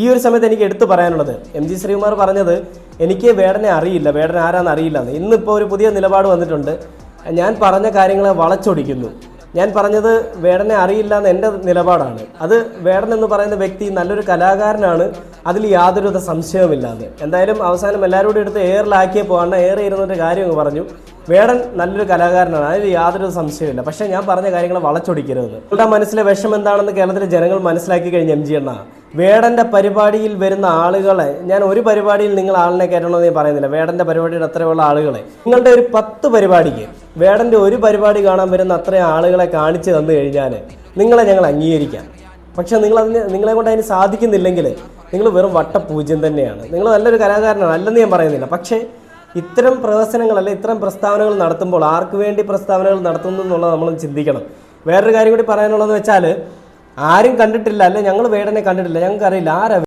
ഈ ഒരു സമയത്ത് എനിക്ക് എടുത്തു പറയാനുള്ളത്. എം ജി ശ്രീകുമാർ പറഞ്ഞത് എനിക്ക് വേടനെ അറിയില്ല വേടൻ ആരാന്ന് അറിയില്ല എന്ന് ഇന്നിപ്പോൾ ഒരു പുതിയ നിലപാട് വന്നിട്ടുണ്ട്. ഞാൻ പറഞ്ഞ കാര്യങ്ങളെ വളച്ചൊടിക്കുന്നു. ഞാൻ പറഞ്ഞത് വേടനെ അറിയില്ല എന്ന് എന്റെ നിലപാടാണ്. അത് വേടൻ എന്ന് പറയുന്ന വ്യക്തി നല്ലൊരു കലാകാരനാണ്. അതിൽ യാതൊരുവിധ സംശയവുമില്ലാതെ. എന്തായാലും അവസാനം എല്ലാവരും കൂടി എടുത്ത് എയറിലാക്കിയപ്പോൾ പോകാണ്ട് എയർ ഇരുന്നിട്ട് കാര്യം പറഞ്ഞു. വേടൻ നല്ലൊരു കലാകാരനാണ്. അതിൽ യാതൊരു സംശയമില്ല പക്ഷേ ഞാൻ പറഞ്ഞ കാര്യങ്ങൾ വളച്ചൊടിക്കരുത്. നിങ്ങളുടെ മനസ്സിലെ വിഷം എന്താണെന്ന് കേരളത്തിലെ ജനങ്ങൾ മനസ്സിലാക്കി കഴിഞ്ഞ എം ജി എണ്ണ വേടന്റെ പരിപാടിയിൽ വരുന്ന ആളുകളെ ഞാൻ ഒരു പരിപാടിയിൽ നിങ്ങൾ ആളിനെ കയറ്റണമെന്ന് ഞാൻ പറയുന്നില്ല. വേടന്റെ പരിപാടിയുടെ അത്രയുള്ള ആളുകളെ. നിങ്ങളുടെ ഒരു പത്ത് പരിപാടിക്ക് വേടന്റെ ഒരു പരിപാടി കാണാൻ വരുന്ന അത്രയും ആളുകളെ കാണിച്ചു തന്നു കഴിഞ്ഞാൽ നിങ്ങളെ ഞങ്ങൾ അംഗീകരിക്കാം. പക്ഷെ നിങ്ങൾ അതിന് നിങ്ങളെ കൊണ്ട് അതിന് സാധിക്കുന്നില്ലെങ്കിൽ നിങ്ങൾ വെറും വട്ടപൂജ്യം തന്നെയാണ്. നിങ്ങൾ നല്ലൊരു കലാകാരനാണ് അല്ലെന്ന് ഞാൻ പറയുന്നില്ല. പക്ഷേ ഇത്തരം പ്രവർത്തനങ്ങൾ അല്ലെ ഇത്തരം പ്രസ്താവനകൾ നടത്തുമ്പോൾ ആർക്ക് വേണ്ടി പ്രസ്താവനകൾ നടത്തുന്നു എന്നുള്ളത് നമ്മൾ ചിന്തിക്കണം. വേറൊരു കാര്യം കൂടി പറയാനുള്ളതെന്ന് വെച്ചാൽ ആരും കണ്ടിട്ടില്ല. അല്ലെ ഞങ്ങൾ വേടനെ കണ്ടിട്ടില്ല. ഞങ്ങൾക്ക് അറിയില്ല ആരാ